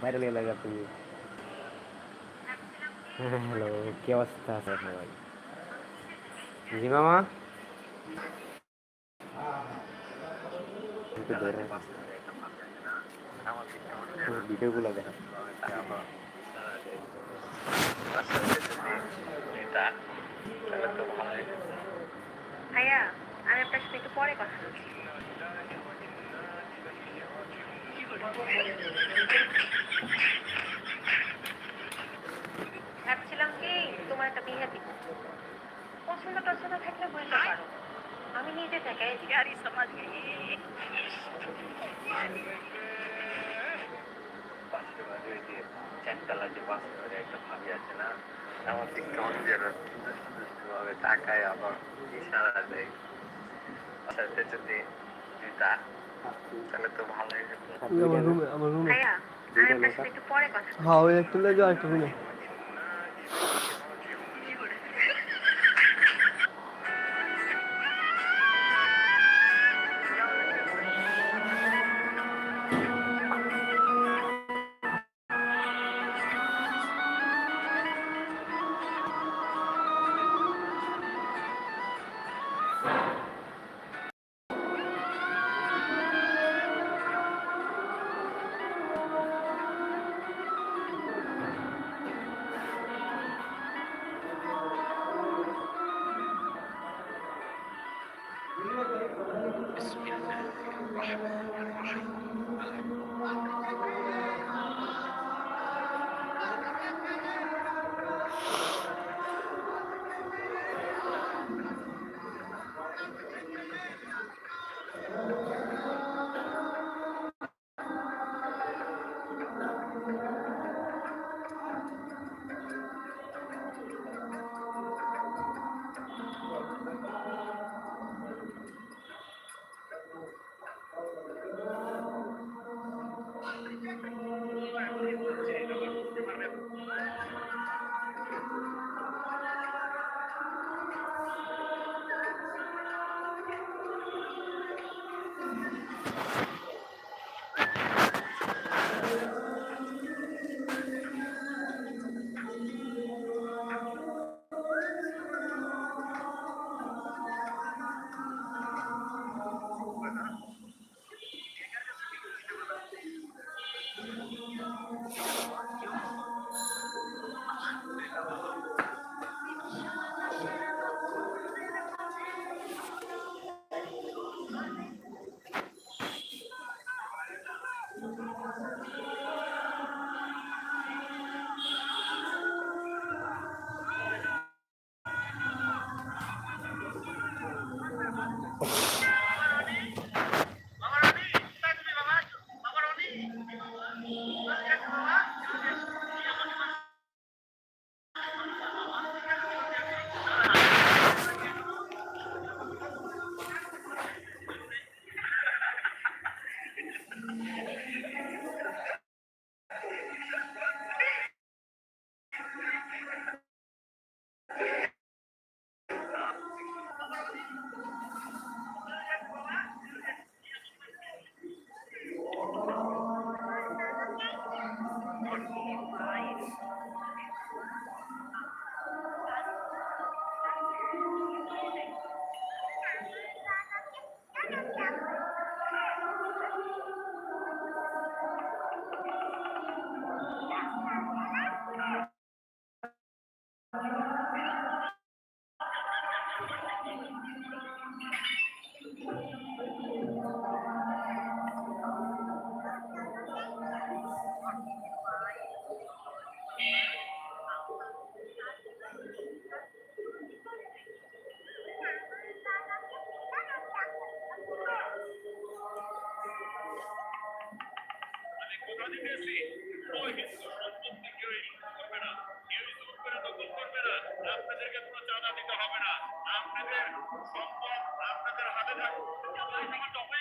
বাইরে লাগা তুমি হ্যালো কি অবস্থা আছে সবাই জি মামা ভিডিওগুলো দেখা ভাইয়া আমি আপনার সাথে একটু পরে কথা বলছি Thank you. हाँ वो एक किलो जो आठ किलो একটু পরে আপনাদের হবে না। ওই একটা লেগে একটা রুমে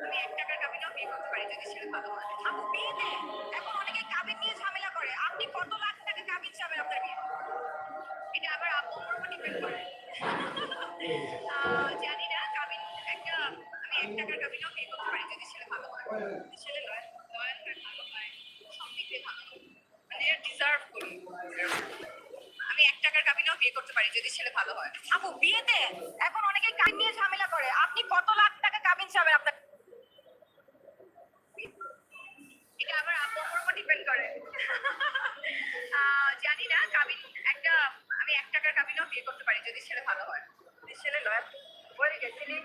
আমি এক টাকার কাবিনও বিয়ে করতে পারি যদি ছেলে ভালো হয় আপু বিয়েতে এখন অনেকে কাবিন নিয়ে ঝামেলা করে আপনি কত লাখ টাকা কাবিন চাবেন আপনার বিয়ে এটা আবার আব্বুর উপর ডিপেন্ড করে জানি না কাবিন একটা আমি এক টাকার কাবিনও বিয়ে করতে পারি যদি ছেলে ভালো হয় ছেলে লয়াল হয় ভালো হয় সব দিক দিয়ে ভালো। মানে ডিজার্ভ করি আমি এক টাকার কাবিনও বিয়ে করতে পারি যদি ছেলে ভালো হয় আপু, বিয়েতে এখন অনেকে কাবিন নিয়ে ঝামেলা করে আপনি কত লাখ টাকা কাবিন চাবেন আপনার এটা আবার আব্বুর উপর ডিপেন্ড করে আহ, জানি না কাবিন একটা আমি এক টাকার কাবিনও বিয়ে করতে পারি যদি ছেলে ভালো হয়। ছেলে লয় বলে গেছিলি।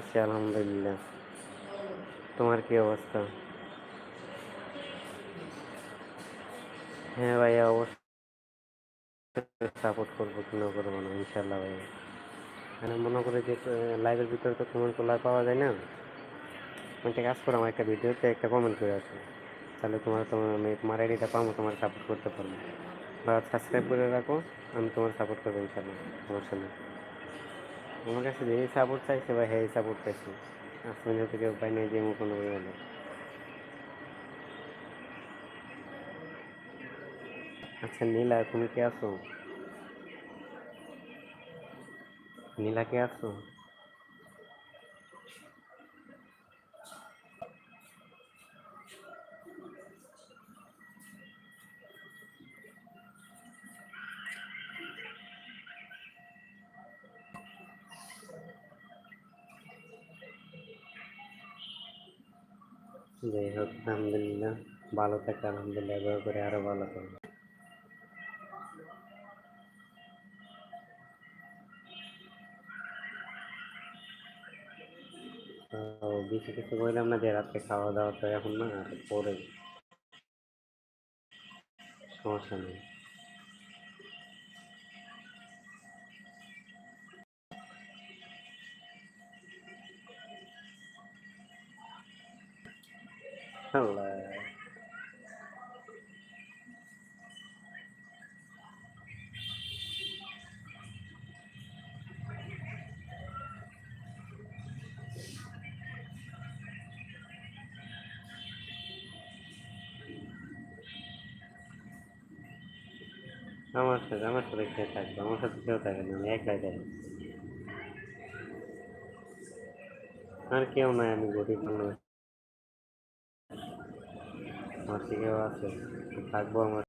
আছি, আলহামদুলিল্লাহ। তোমার কি অবস্থা? হ্যাঁ ভাইয়া, অবশ্যই সাপোর্ট করব কেন করব না ইনশাল্লাহ ভাইয়া। মানে মনে করে যে লাইভের ভিতরে তো কমেন্ট করলে পাওয়া যায় না। একটা কাজ করো, আমার একটা ভিডিওতে একটা কমেন্ট করে আসো। তাহলে তোমার তোমার আমি তোমার আইডিটা পাবো, তোমার সাপোর্ট করতে পারব। বা সাবস্ক্রাইব করে রাখো, আমি তোমার সাপোর্ট করব ইনশাল্লাহ তোমার নেই আমার কাছে যে সাপোর্ট চাইছে বা হ্যাঁ সাপোর্ট চাইছে আসলে থেকে কেউ পাই নাই, যে কোনো বলে। আচ্ছা নীলা, তুমি কে আছো? নীলা কে আছো? যাই হোক আলহামদুলিল্লাহ, ভালো থাকে, আলহামদুলিল্লাহ এভাবে করে আরও ভালো করব বেশি কিছু বললাম না, যে রাত্রে খাওয়া দাওয়া তো এখন না পরে সমস্যা নেই। আমার সাথে আমার সাথে খেয়ে থাকবে, আমার সাথে কেউ থাকে না, আমি একলাই থাকি। আর কেউ নাই, আমি গরিব মানুষ। আমার কেউ আছে? থাকব আমার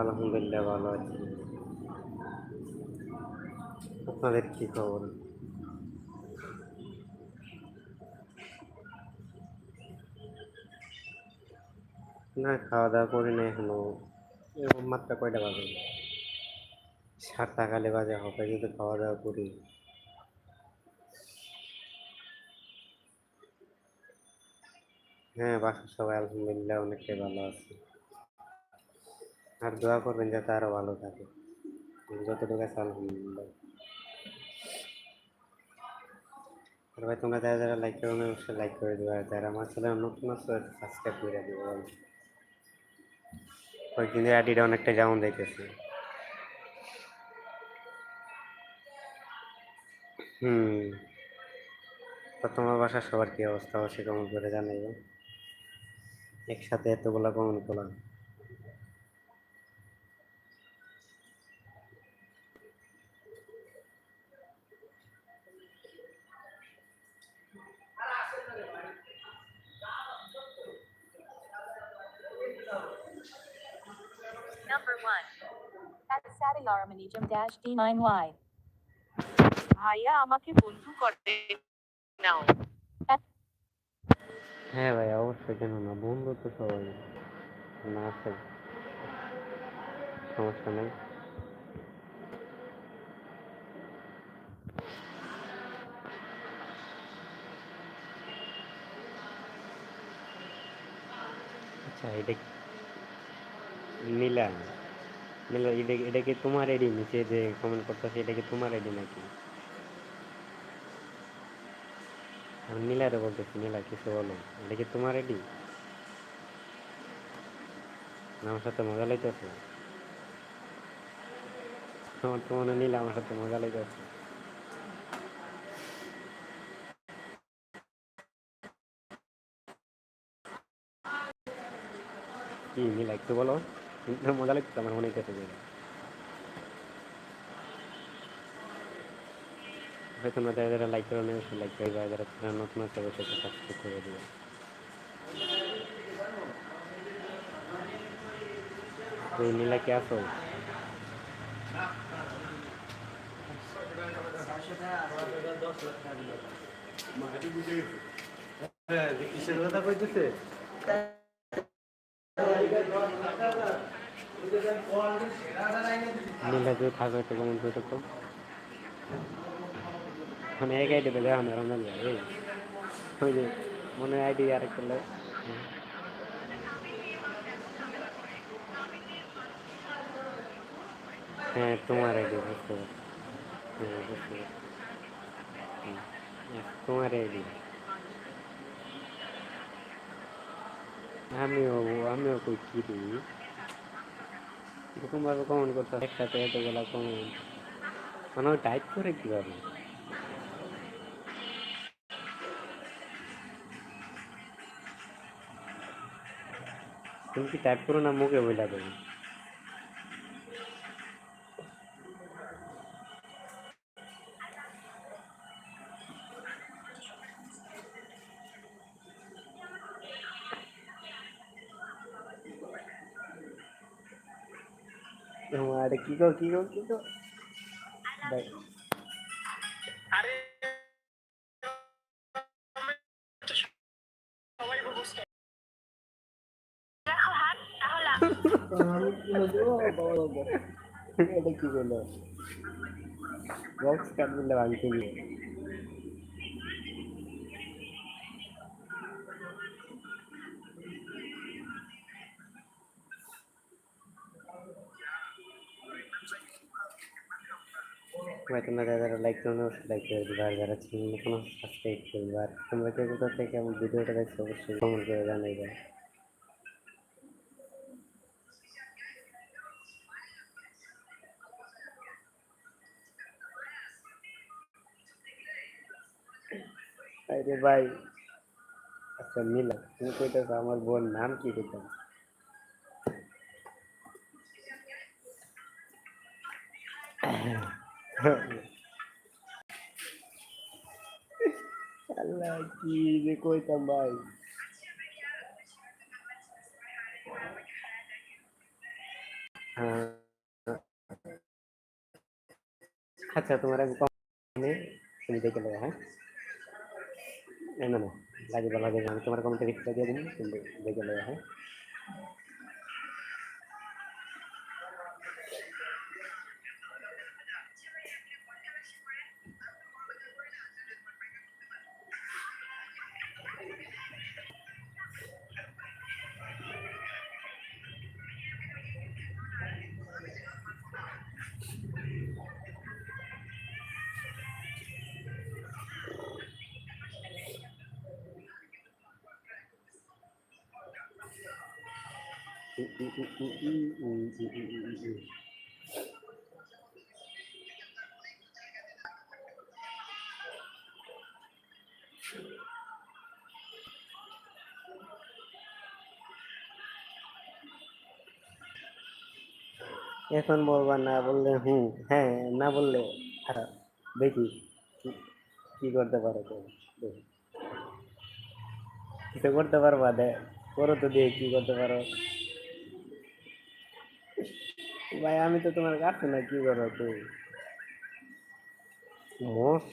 আলহামদুলিল্লাহ ভালো আছি। আপনাদের কি খবর? না খাওয়া দাওয়া করি না এখনও। এরকম মাত্রা কয়টা বাজে? সাতটা কালে বাজে, হবে যদি খাওয়া দাওয়া করি। হ্যাঁ বাসার সবাই আলহামদুলিল্লাহ অনেকটাই ভালো আছে। আর দোয়া করবেন যাতে আরও ভালো থাকে। যতটুকু আছে আলহামদুলিল্লাহ। আর ভাই, তোমরা যারা যারা লাইক করো না, অবশ্যই লাইক করে দেবে। আর যারা আমার চ্যানেল নতুন আছে সাবস্ক্রাইব করে দেবো। কয়েকদিনের আইডিটা অনেকটা যেমন দেখতেছি হুম। তো তোমার বাসার সবার কি অবস্থা? অবশ্যই কমেন্ট করে জানাইবে। একসাথে এতগুলা কমেন্ট করলাম। ভাইয়া আমাকে বন্ধু করে নাও। হ্যাঁ ভাই অবশ্যই কেন না বন্ধু তো সবাই। না আছে। সমস্যা নেই। আচ্ছা এটা কি- নীলা এটা এটা কি তোমার আইডি? নিচে যে কমেন্ট করতেছে, এটা কি তোমার আইডি নাকি? আমি নীলারে বলতেছি, নীলা, কিছু বলো, এটা কি তোমার আইডি? আমার সাথে মজা লাইতেছে। আমার তো মনে নীলা আমার সাথে মজা লাইতেছে। কি, নীলা, একটু বলো। মজা লাগছে আমার মনে হইতেছে যে হয়তো তোমরা যারা যারা লাইক করো না লাইক করে যারা যারা চ্যানেল নতুন আছে অবশ্যই সাবস্ক্রাইব করে দিবে এই নীলা কি আসো কিসের কথা কইতেছে নীলা যদি থাকো একটু কমেন্ট করে তো মানে এক আইডি পেলে রমজান যায় ওই যে মনে আইডি আরেক করলে হ্যাঁ তোমার আইডি বুঝতে হ্যাঁ বুঝতে পারছি। হ্যাঁ, তোমার আইডি। আমিও আমিও কই কি দিই এরকম ভাবে কমেন্ট করতে একসাথে এতগুলা কমেন্ট মানে টাইপ করে কীভাবে? তুমি কি টাইপ করো না মুখে বইলা দেবে? কি কর কি গো কি দেখো। হাত এটা কি করল বক্স কাট বললে ভাঙতে গিয়ে। ভাই তোমরা যারা যারা লাইক করো লাইক করে দিবা আর যারা চ্যানেল কোনো সাবস্ক্রাইব করবা আর তোমরা কেউ কোথা থেকে আমার ভিডিওটা দেখছ অবশ্যই কমেন্ট করে জানাইবা আরে ভাই আচ্ছা নীলা তুমি কইতেছো আমার বোন নাম কি কইতাম আল্লাহ কি যে কইতাম ভাই আচ্ছা তোমার আমি কমেন্টে তুমি দেখে নেবে হ্যাঁ? না না লাগে বা লাগে আমি তোমার কমেন্টে রিপ্লাই দিয়ে দিন, তুমি দেখে নেবে হ্যাঁ? এখন বলবা না বললে হুম হ্যাঁ না বললে খারাপ দেখি কি- করতে পারো দেখি। কিছু করতে পারবা দে, করো তো দিয়ে কি করতে পারো। ভাই, আমি তো তোমার কাছে না, কি করো তুই মোষ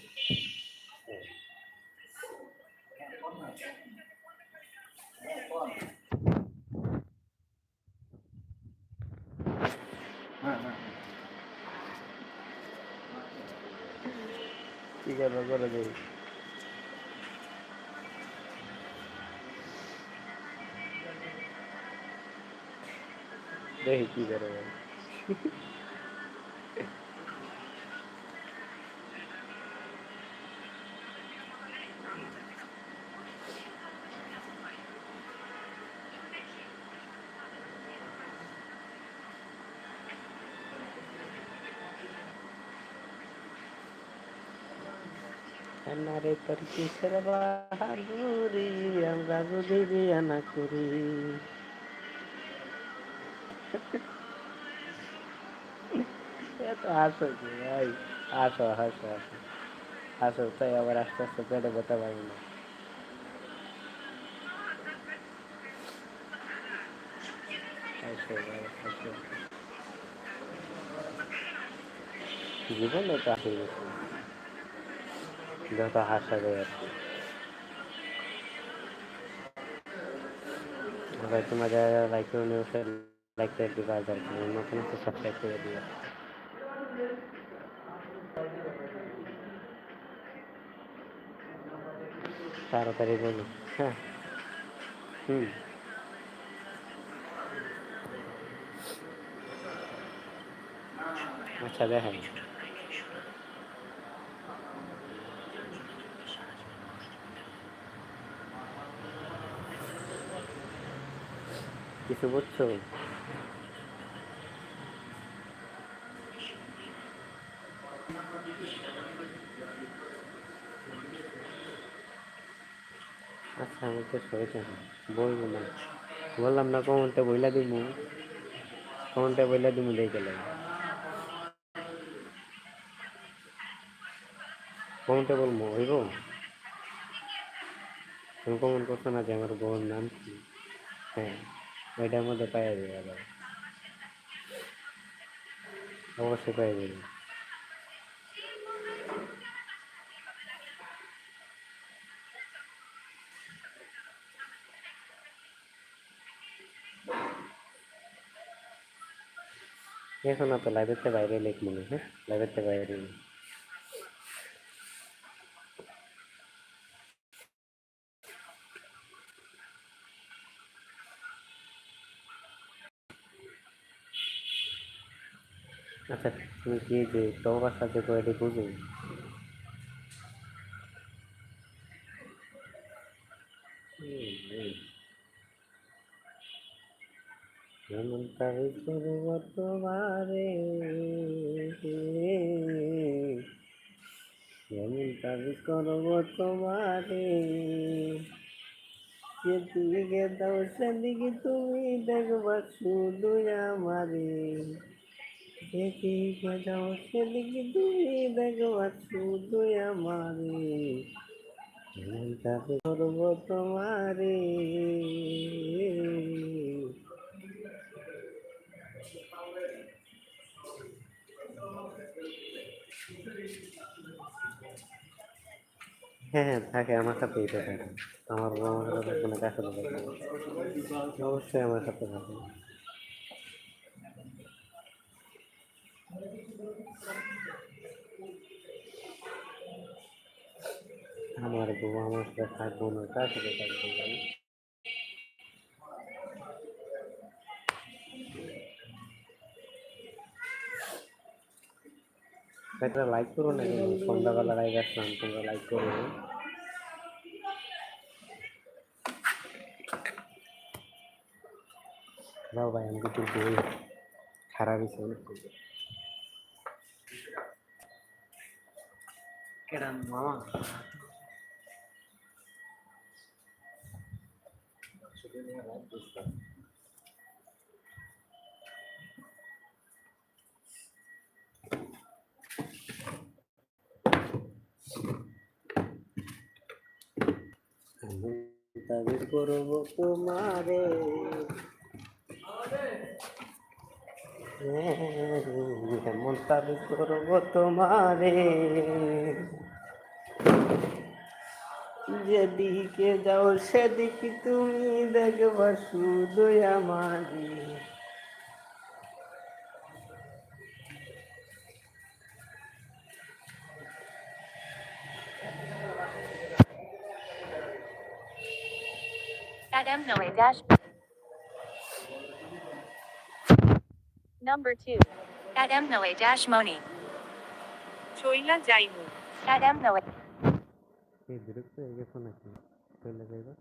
দেখি কি করে ভাই আনারে তোর কিসের বাহাদুরি আমরা যদি বিয়া না করি আসো ভাই আসো হাসো আসো আসো তাই আবার আস্তে আস্তে পেটে ব্যথা পাবি না জীবন তো আসে গেছে যত হাসা যায় আর কি তোমাদের লাইক নিউজ লাইক দিবা আর কি অন্য কোনো সাবস্ক্রাইব করে দিয়ে তাড়াতাড়ি বলো হ্যাঁ হুম আচ্ছা দেখেন কিছু বুঝছ আচ্ছা আমি তো সরেছি বলব না বললাম না কমনটা বইলা দিব কমনটা বইলা দিব দেখে লাগে কমনটা বলব, হইব? তুমি কমন করছ না যে আমার বউর নাম কি? হ্যাঁ ওইটার মধ্যে পাইয়া যাবে আবার। অবশ্যই পাইয়া যাবে। এখন না তো লাইব্রেরিতে বাইরে লেখ মনে হয়, হ্যাঁ লাইব্রেরিতে বাইরে আচ্ছা তুমি কি যে তোমার সাথে কয়টি বুঝো তাই করব তোমারে। যেমন তাই করব তোমারে। যেদিকে দাও, সেদিকে তুমি দেখবা শুধু আমারে। যেদিকে যাও সেদিকে তুমি দেখবা শুধু আমারে। যেমন তাই করব তোমারে। হ্যাঁ হ্যাঁ থাকে, আমার সাথে এটা থাকে। আমার বাবা আমার সাথে কোনো কাছে থাকে। অবশ্যই আমার সাথে থাকে। আমার বউ আমার সাথে থাকব না তার সাথে থাকব একটা লাইক করো না সন্ধ্যাবেলা লাইক আসলাম তোমরা লাইক করো না। দাও ভাই আমি কিন্তু বই খারাপ হয়েছে অনেক মামা? আমি দাবি করব তোমারে। এমন দাবি করব তোমারে। যেদিকে যাও সেদিকে তুমি দেখবা শুধু আমারে Madam Noe dash. Number 2. Adam Noe dash Moni. Choila Jaimu. Adam Noe. Hey, direct to Egefon. Choila Jaimu.